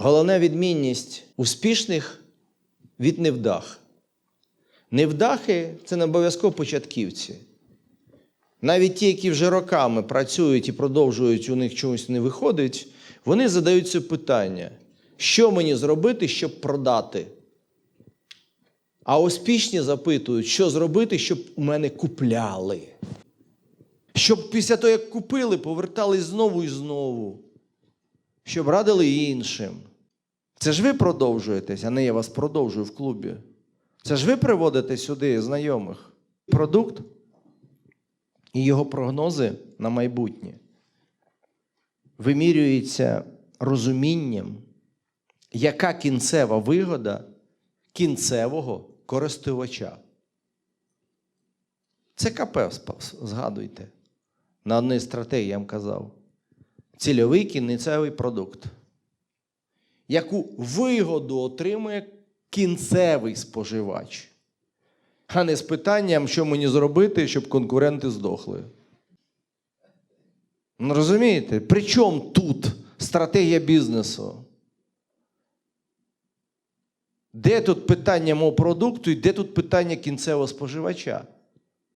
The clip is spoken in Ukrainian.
Головна відмінність успішних від невдах. Невдахи це не обов'язково початківці. Навіть ті, які вже роками працюють і продовжують, у них чогось не виходить, вони задають це питання: що мені зробити, щоб продати? А успішні запитують, що зробити, щоб у мене купляли. Щоб після того, як купили, повертались знову і знову. Щоб радили іншим. Це ж ви продовжуєтесь, а не я вас продовжую в клубі. Це ж ви приводите сюди знайомих. Продукт і його прогнози на майбутнє вимірюється розумінням, яка кінцева вигода кінцевого користувача. Це КП, згадуйте. На одній стратегії я вам казав. Цільовий кінцевий продукт. Яку вигоду отримує кінцевий споживач, а не з питанням, що мені зробити, щоб конкуренти здохли. Ну, розумієте? При чому тут стратегія бізнесу? Де тут питання мого продукту і де тут питання кінцевого споживача?